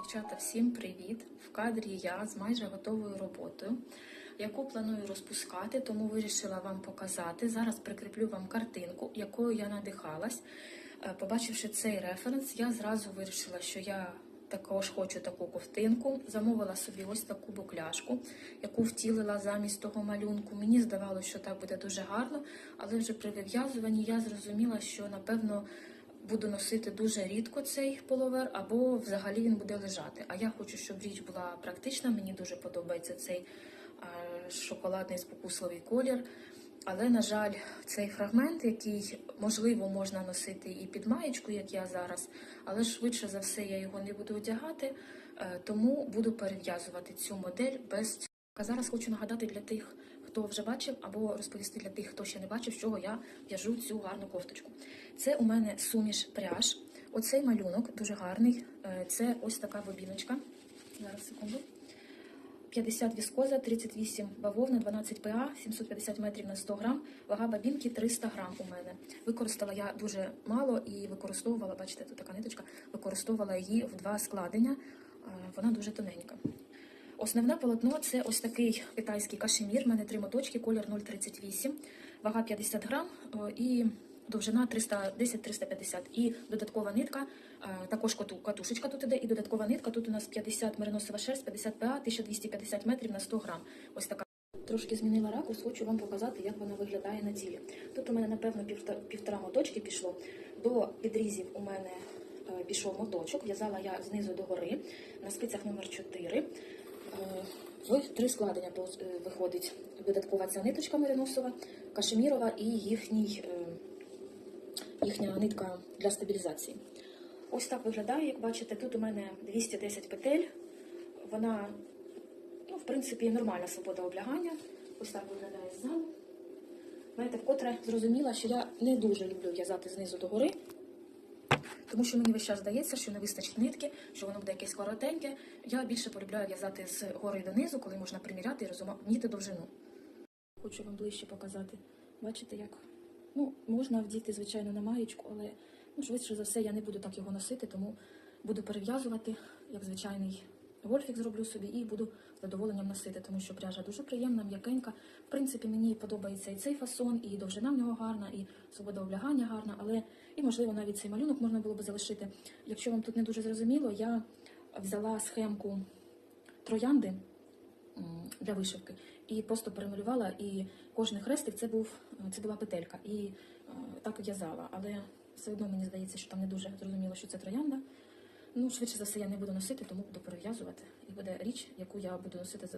Дівчата, всім привіт! В кадрі я з майже готовою роботою, яку планую розпускати, тому вирішила вам показати. Зараз прикріплю вам картинку, якою я надихалась. Е, Побачивши цей референс, я зразу вирішила, що я також хочу таку ковтинку. Замовила собі ось таку букляшку, яку втілила замість того малюнку. Мені здавалося, що так буде дуже гарно, але вже при вив'язуванні я зрозуміла, що напевно буду носити дуже рідко цей половер, або взагалі він буде лежати. А я хочу, щоб річ була практична. Мені дуже подобається цей е, шоколадний спокусливий колір. Але, на жаль, цей фрагмент, який можливо можна носити і під маєчку, як я зараз, але швидше за все я його не буду одягати, е, тому буду перев'язувати цю модель без цього. А зараз хочу нагадати для тих, хто вже бачив, або розповісти для тих, хто ще не бачив, з чого я в'яжу цю гарну кофточку. Це у мене суміш пряж. Оцей малюнок дуже гарний. Е, Це ось така бобіночка. Зараз секунду. 50 віскоза, 38 бавовна, 12 ПА, 750 метрів на 100 грам. Вага бабінки 300 грам у мене. Використала я дуже мало і використовувала, бачите, тут така ниточка, використовувала її в два складення. Е, Вона дуже тоненька. Основне полотно це ось такий китайський кашемір. У мене три моточки, колір 0,38, вага 50 грам е, і довжина 310-350. І додаткова нитка, е, також катушечка тут іде, і додаткова нитка. Тут у нас 50 мериносова шерсть, 50 ПА, 1250 метрів на 100 грам. Ось така. Трошки змінила ракурс, хочу вам показати, як вона виглядає на тілі. Тут у мене, напевно, півтора, моточки пішло. До підрізів у мене е, пішов моточок. В'язала я знизу до гори на спицях номер 4. Три складення е, виходить додаткова ця ниточка мериносова, кашемірова і їхній, е, їхня нитка для стабілізації. Ось так виглядає, як бачите, тут у мене 210 петель. Вона, ну, в принципі, нормальна свобода облягання. Ось так виглядає ззаду. Знаєте, вкотре зрозуміла, що я не дуже люблю в'язати знизу до гори, тому що мені весь час здається, що не вистачить нитки, що воно буде якесь коротеньке. Я більше полюбляю в'язати з гори донизу, коли можна приміряти і розуміти довжину. Хочу вам ближче показати. Бачите, як? Ну, можна вдіти, звичайно, на маєчку, але ну, швидше за все я не буду так його носити, тому буду перев'язувати, як звичайний гольфік зроблю собі і буду з задоволенням носити, тому що пряжа дуже приємна, м'якенька. В принципі, мені подобається і цей фасон, і довжина в нього гарна, і свобода облягання гарна, але і, можливо, навіть цей малюнок можна було б залишити. Якщо вам тут не дуже зрозуміло, я взяла схемку троянди для вишивки і просто перемалювала, і кожний хрестик це був це була петелька, і е, так в'язала. Але все одно мені здається, що там не дуже зрозуміло, що це троянда. Ну, швидше за все, я не буду носити, тому буду перев'язувати. І буде річ, яку я буду носити з.